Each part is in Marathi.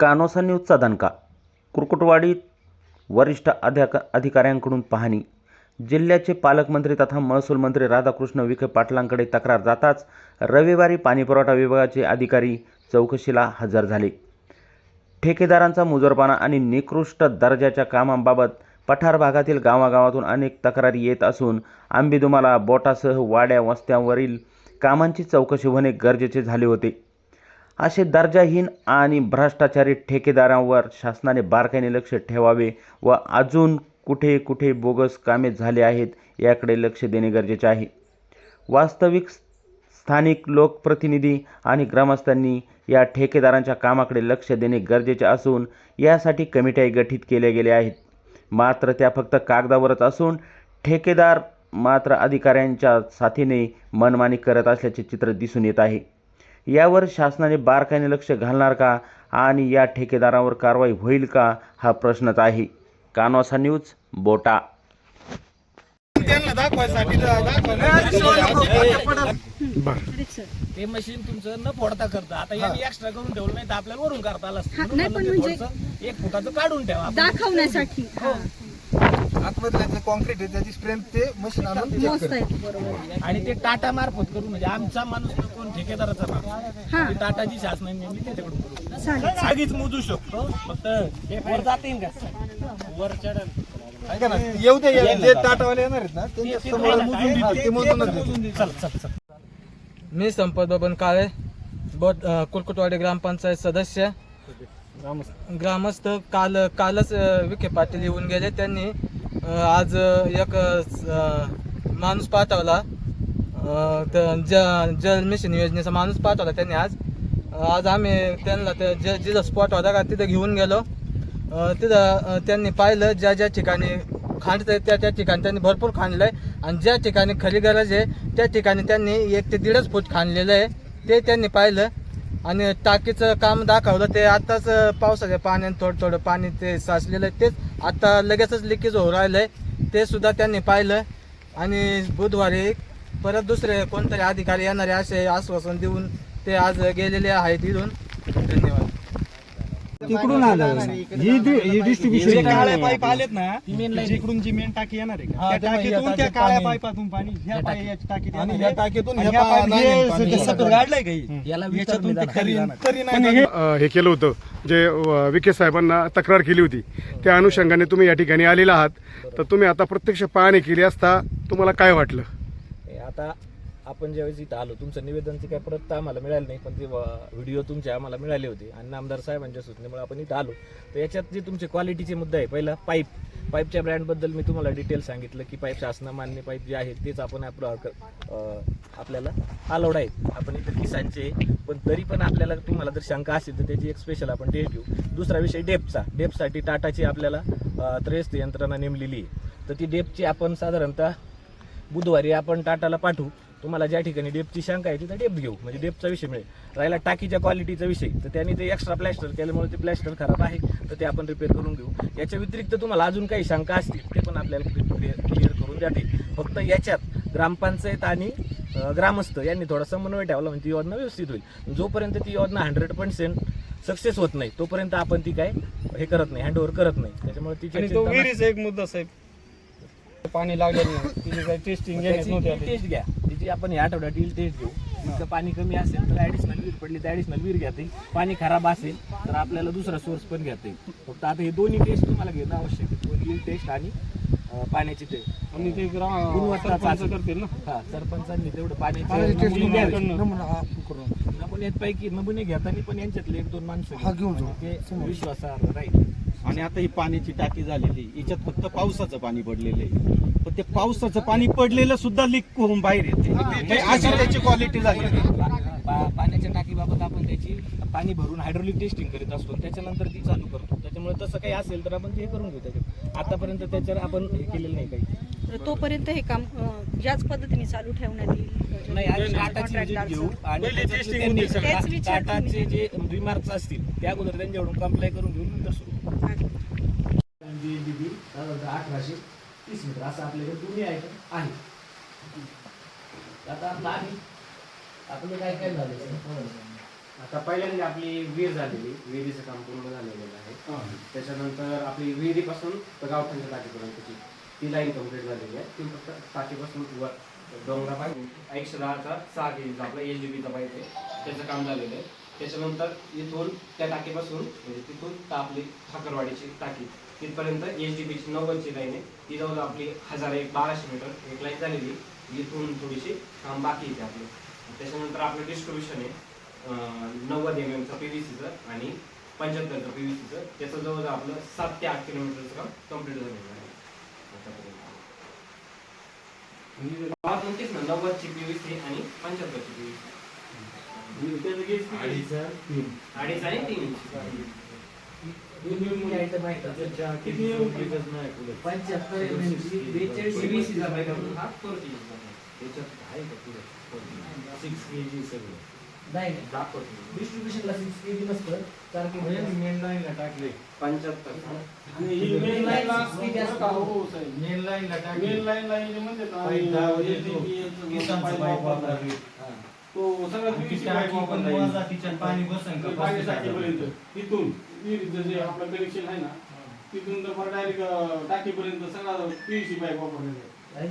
कानोसा न्यूजचा दणका कुरकुटवाडीत वरिष्ठ अध्याक अधिकाऱ्यांकडून पाहणी. जिल्ह्याचे पालकमंत्री तथा महसूल मंत्री राधाकृष्ण विखे पाटलांकडे तक्रार जाताच रविवारी पाणीपुरवठा विभागाचे अधिकारी चौकशीला हजर झाले. ठेकेदारांचा मुजोरपणा आणि निकृष्ट दर्जाच्या कामांबाबत पठार भागातील गावागावातून अनेक तक्रारी येत असून आंबेदुमाला बोटासह वाड्या वस्त्यांवरील कामांची चौकशी होणे गरजेचे झाले होते. असे दर्जाहीन आणि भ्रष्टाचारी ठेकेदारांवर शासनाने बारकाईने लक्ष ठेवावे व अजून कुठे कुठे बोगस कामे झाले आहेत याकडे लक्ष देणे गरजेचे आहे. वास्तविक स्थानिक लोकप्रतिनिधी आणि ग्रामस्थांनी या ठेकेदारांच्या कामाकडे लक्ष देणे गरजेचे असून यासाठी कमिट्याही गठीत केल्या गेल्या आहेत. मात्र त्या फक्त कागदावरच असून ठेकेदार मात्र अधिकाऱ्यांच्या साथीने मनमानी करत असल्याचे चित्र दिसून येत आहे. यावर शासनाने बारकाईने लक्ष घालणार का? आणि या ठेकेदारावर कारवाई होईल का? हा प्रश्नच आहे. कानोसा न्यूज बोटा. ते मशीन तुमचं न फोडता करतं. आता यांनी एक्स्ट्रा करून ठेवलं नाही तर आपल्याला वरून करता आलं असतं. हा, नाही, पण म्हणजे- थोडंसं एक फुटाचं काढून ठेवा. दाखवण्यासाठी. हा. आतमधलं जे कॉन्क्रीट आहे त्याची स्ट्रेंथ ते मशीन आणून check मस्त करतं. आहे बरोबर. आणि ते टाटा मार्फत करू म्हणजे आमचा माणूस कोण ठेकेदाराचा माणूस. हा. ते टाटाची शासनाने नेमली त्याच्याकडून करू. चालेल. जागीच मोजू शकतो. फक्त हे वर जातील का वर चढल ऐका ना येऊ दे येऊ दे. जे टाटावाले येणार आहेत ना ते- समोर मोजून देतील. ते मोजूनच देतील. चल चल चल. मी संपत बबन काळे बोट अ, कुरकुटवाडी ग्रामपंचायत सदस्य. ग्रामस्थ काल कालच अ, विखे पाटील येऊन गेले. त्यांनी आज एक माणूस पाठवला. तर ज- जल मिशन योजनेचा माणूस पाठवला त्यांनी आज. आज आम्ही त्यांना ते जे जिथं स्पॉट होता का तिथं घेऊन गेलो. तिथं त्यांनी पाहिलं ज्या ज्या ठिकाणी खांडतंय त्या त्या ठिकाणी त्यांनी भरपूर खाणलं आहे आणि ज्या ठिकाणी खरी गरज आहे त्या ठिकाणी त्यांनी एक ते दीडच फूट खाणलेलं आहे. ते त्यांनी पाहिलं. आणि टाकीचं काम दाखवलं ते आताच पावसाच्या पाण्याने थोडं थोडं पाणी ते साचलेलं आहे तेच आता लगेचच लिकेज होऊ राहिलंय. ते सुद्धा त्यांनी पाहिलं. आणि बुधवारी परत दुसरे कोणतरी अधिकारी येणारे असे आश्वासन देऊन ते आज गेलेले आहेत इथून. धन्यवाद. तिकडून आलं. ही ही डिस्ट्रीब्युशन काळ्या पाईप आलेत ना जिकडून जी मेन टाकी येणार आहे का? त्या टाकीतून काळ्या पाईपातून पाणी ह्या पाई- याच्या टाकीत. आणि येणार ह्या आहे. टाकीतून आणि ह्या ह्या पाईप नाही हे पाणी सगळं गाडलंय काही? याला याच्यातून ते खाली तरी जाणार. तरी नाही अ, हे केलं होतं जे अ, विखे साहेबांना तक्रार केली होती त्या अनुषंगाने तुम्ही या ठिकाणी आलेला आहात. तर तुम्ही आता प्रत्यक्ष पाहणी केली असता तुम्हाला काय वाटलं? आता आपण ज्यावेळेस इथं आलो तुमचं निवेदनचे काय परत आम्हाला मिळालं नाही पण ते व्हिडिओ तुमचे आम्हाला मिळाले होते. आणि आमदार साहेबांच्या सूचनेमुळे आपण इथं आलो. तर याच्यात जे तुमचे क्वालिटीचे मुद्दा आहे पहिला पाईप पाईपच्या ब्रँडबद्दल मी तुम्हाला डिटेल सांगितलं की पाईप शासना मान्य पाईप जे आहेत तेच आपण आपलं आपल्याला अलाउड आहेत. आपण इथं किसानचे पण तरी पण आपल्याला तुम्हाला जर शंका असेल तर त्याची एक स्पेशल आपण डेट घेऊ दुसरा विषय डेपचा डेपसाठी टाटाची आपल्याला अं, त्रयस्थ यंत्रणा नेमलेली आहे. तर ती डेपची आपण साधारणतः बुधवारी आपण टाटाला पाठवू. तुम्हाला ज्या ठिकाणी डेपची शंका आहे तिथं डेप घेऊ. म्हणजे डेपचा विषय मिळेल. राहिला टाकीच्या क्वालिटीचा विषय. तर त्यांनी ते एक्स्ट्रा प्लॅस्टर केल्यामुळे ते प्लॅस्टर खराब आहे. तर ते आपण रिपेअर करून घेऊ. याच्या व्यतिरिक्त तुम्हाला अजून काही शंका असतील ते पण आपल्याला क्लिअर करून द्या फक्त याच्यात ग्रामपंचायत आणि ग्रामस्थ यांनी थोडा समन्वय ठेवला म्हणजे ती योजना व्यवस्थित होईल. जोपर्यंत ती योजना हंड्रेड पर्सेंट सक्सेस होत नाही तोपर्यंत आपण ती काय हे करत नाही हँडओव्हर करत नाही. त्याच्यामुळे तिची एक मुद्दा साहेब. पाणी लागलेलं नाही. तिची काही टेस्टिंग घेण्यात नव्हती आली. टेस्ट घ्या. तिची आपण या आठवड्यात येईल टेस्ट घेऊ. तिथं पाणी कमी असेल तर ऍडिशनल विहीर पडली तर ऍडिशनल विहीर घेता येईल पाणी खराब असेल तर आपल्याला दुसरा सोर्स पण घेता येईल फक्त आता हे दोन्ही टेस्ट तुम्हाला घेणं आवश्यक आहे. विहीर टेस्ट आणि अं, पाण्याची टेस्ट आणि ते ग्राम गुणवत्ता सरपंच चाचणी. करतील ना? हा सरपंचांनी तेवढं पाण्याची पाण्याचे टेस्ट नमुने घ्यावे. करणं. नमुना हा घेताना पण यांच्यातले एक दोन माणसं हा, घेऊन जाऊ. आणि ते विश्वासार्ह राहील. आणि आता ही पाण्याची टाकी झालेली याच्यात फक्त पावसाचं पाणी पडलेलं आहे. पण ते पावसाचं पाणी पडलेलं सुद्धा लीक होऊन बाहेर येते. अशी त्याची क्वालिटी झाली. पाण्याच्या टाकीबाबत आपण त्याची पाणी भरून हायड्रोलिक टेस्टिंग करीत असतो आणि त्याच्यानंतर ती चालू करतो. त्याच्यामुळे तसं काही असेल तर आपण ते करून घेऊ त्याच्यात. आतापर्यंत त्याच्यावर आपण हे केलेलं नाही काही. तर तोपर्यंत हे काम अं, याच पद्धतीने चालू ठेवण्यात येईल नाही आणि टाटाची Contractors. visit घेऊ आणि पहिले त्याच्यातले testing त्यांनी होती सगळं. तेच विचार टाटाचे जे रिमार्क्स असतील त्या अगोदर त्यांच्याकडून कम्प्लाय करून घेऊन नंतर सुरू अठराशे तीस मीटर असं आपल्याकडे दोन्ही आयटम आहे आता आपलं काय झालं आता पहिल्यांदा आपली विहीर झालेली विहिरीचं काम पूर्ण झालेलं आहे त्याच्यानंतर आपली विहिरीपासून तर गावठाणच्या टाकीपर्यंतची ती लाईन कंप्लीट झालेली आहे. ती फक्त टाकीपासून वर डोंगरा पाईप एकशे दहाचा सहा के जीचा आपला एच डी बीचा पाईप आहे. त्याचं काम झालेलं आहे. त्याच्यानंतर इथून त्या टाकीपासून म्हणजे तिथून आपली ठाकरवाडीची टाकी. तिथपर्यंत एच डी बीची नव्वदची लाईन आहे. ती जवळ आपली हजार एक बाराशे मीटर एक लाईन झालेली इथून थोडीशी काम बाकी येते आपली. त्याच्यानंतर आपलं डिस्ट्रीब्युशन आहे. नव्वद एम एमचं पी व्ही सीचं आणि पंच्याहत्तरचं पी व्ही सीचं त्याचं जवळजवळ आपलं सात ते आठ किलोमीटरचं काम कंप्लीट झालेलं आहे. आतापर्यंत म्हणतेच ना नव्वदची पी व्ही सी आणि पंच्याहत्तरची पी व्ही सी अडीच आणि तीन इंच हा पाईप. सिक्स के जी सगळं नाही. दाखवतो डिस्ट्रीब्युशनला सिक्स के जी नसतं चार के मेन लाईनला टाकले. पंच्याहत्तर. मेन लाईनला किती असतं? मेन लाईनला टाकले. मेन लाईनला म्हणजे तो. सगळा पाईप वापरला पाणी बसन का? टाकीपर्यंत इथून विहिरीचं जे आपलं कनेक्शन आहे ना तिथून तर डायरेक्ट टाकीपर्यंत सगळा पीव्हीसी पाईप वापरलेला आहे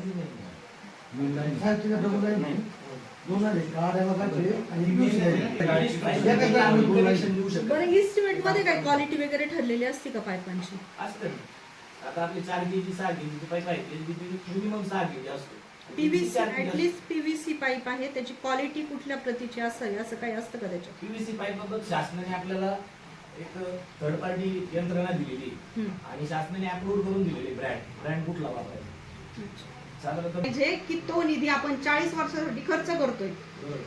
बरं. इस्टिमेटमध्ये काय क्वालिटी वगैरे ठरलेली असते का पाईपांची असतं ना. आता आपली चार सहा पाईप आहे. मिनिमम सहा असतो. पीव्हीसी ऍटलीस्ट पीव्हीसी पाईप आहे त्याची क्वालिटी कुठल्या प्रतीची असावी असं काही असतं का त्याच्यात? पीव्हीसी पाईप बाबत शासनाने आपल्याला एक थर्ड पार्टी यंत्रणा दिलेली. आणि शासनाने अप्रूव्ह करून दिलेली ब्रँड ब्रँड कुठला वापरायचा? म्हणजे की तो निधी आपण चाळीस वर्षासाठी खर्च करतोय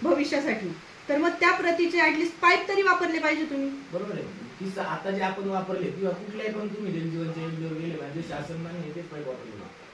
भविष्यासाठी. तर मग त्या प्रतीचे ऍटलीस्ट पाईप तरी वापरले पाहिजे तुम्ही. बरोबर आहे. स- आता जे आपण वापरले किंवा कुठल्याही पण तुम्ही जलजीवनच्या योजनेवर गेले म्हणजे शासन मान्य आहे तेच पाईप वापरले